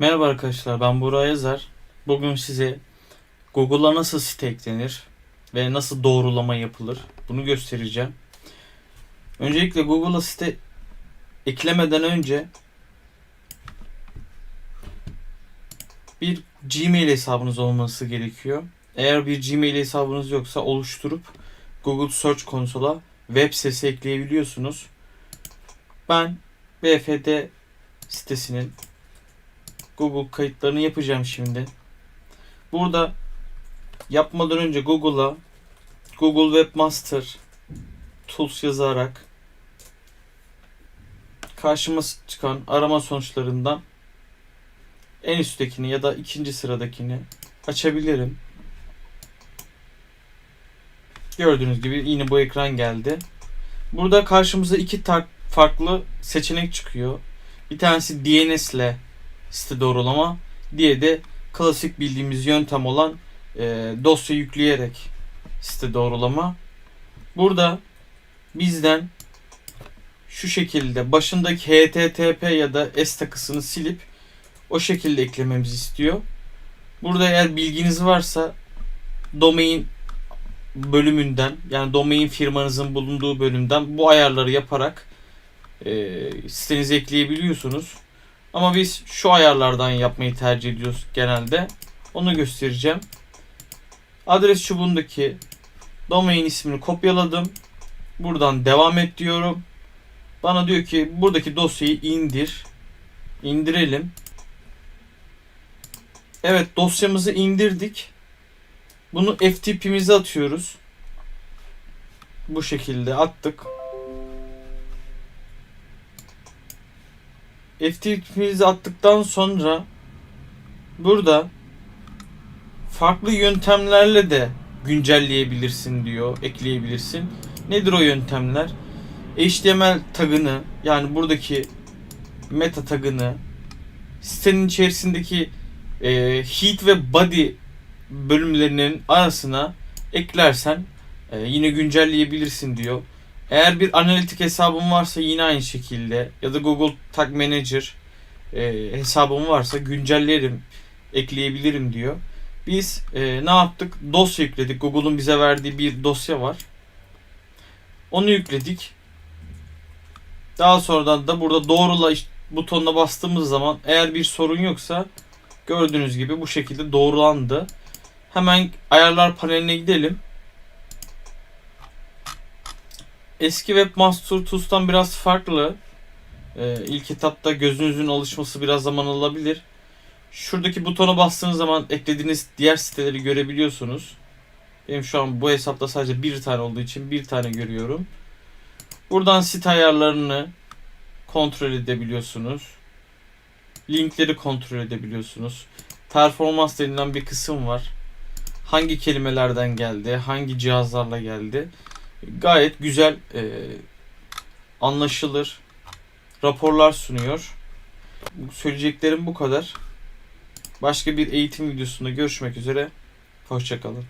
Merhaba arkadaşlar ben Burak Yazar. Bugün size Google'a nasıl site eklenir ve nasıl doğrulama yapılır bunu göstereceğim. Öncelikle Google'a site eklemeden önce bir Gmail hesabınız olması gerekiyor. Eğer bir Gmail hesabınız yoksa oluşturup Google Search Console'a web sitesi ekleyebiliyorsunuz. Ben BFD sitesinin Google kayıtlarını yapacağım şimdi. Burada yapmadan önce Google'a Google Webmaster Tools yazarak karşıma çıkan arama sonuçlarından en üsttekini ya da ikinci sıradakini açabilirim. Gördüğünüz gibi yine bu ekran geldi. Burada karşımıza iki farklı seçenek çıkıyor. Bir tanesi DNS ile site doğrulama. Diye de klasik bildiğimiz yöntem olan e, dosya yükleyerek site doğrulama. Burada bizden şu şekilde başındaki HTTP ya da S takısını silip o şekilde eklememizi istiyor. Burada eğer bilginiz varsa domain bölümünden yani domain firmanızın bulunduğu bölümden bu ayarları yaparak e, sitenize ekleyebiliyorsunuz. Ama biz şu ayarlardan yapmayı tercih ediyoruz genelde. Onu göstereceğim. Adres çubuğundaki domain ismini kopyaladım. Buradan devam et diyorum. Bana diyor ki buradaki dosyayı indir. İndirelim. Evet dosyamızı indirdik. Bunu FTP'mize atıyoruz. Bu şekilde attık. FTP'mizi attıktan sonra burada farklı yöntemlerle de güncelleyebilirsin diyor, ekleyebilirsin. Nedir o yöntemler? HTML tagını yani buradaki meta tagını sitenin içerisindeki e, heat ve body bölümlerinin arasına eklersen e, yine güncelleyebilirsin diyor. Eğer bir analitik hesabım varsa yine aynı şekilde ya da Google Tag Manager e, hesabım varsa güncellerim, ekleyebilirim diyor. Biz e, ne yaptık? Dosya yükledik. Google'un bize verdiği bir dosya var. Onu yükledik. Daha sonradan da burada doğrula butonuna bastığımız zaman eğer bir sorun yoksa gördüğünüz gibi bu şekilde doğrulandı. Hemen ayarlar paneline gidelim. Eski Webmaster Tools'tan biraz farklı. Ee, ilk etapta gözünüzün alışması biraz zaman alabilir. Şuradaki butona bastığınız zaman eklediğiniz diğer siteleri görebiliyorsunuz. Benim şu an bu hesapta sadece bir tane olduğu için bir tane görüyorum. Buradan site ayarlarını kontrol edebiliyorsunuz. Linkleri kontrol edebiliyorsunuz. Performans denilen bir kısım var. Hangi kelimelerden geldi, hangi cihazlarla geldi gayet güzel e, anlaşılır raporlar sunuyor. Söyleyeceklerim bu kadar. Başka bir eğitim videosunda görüşmek üzere. Hoşçakalın.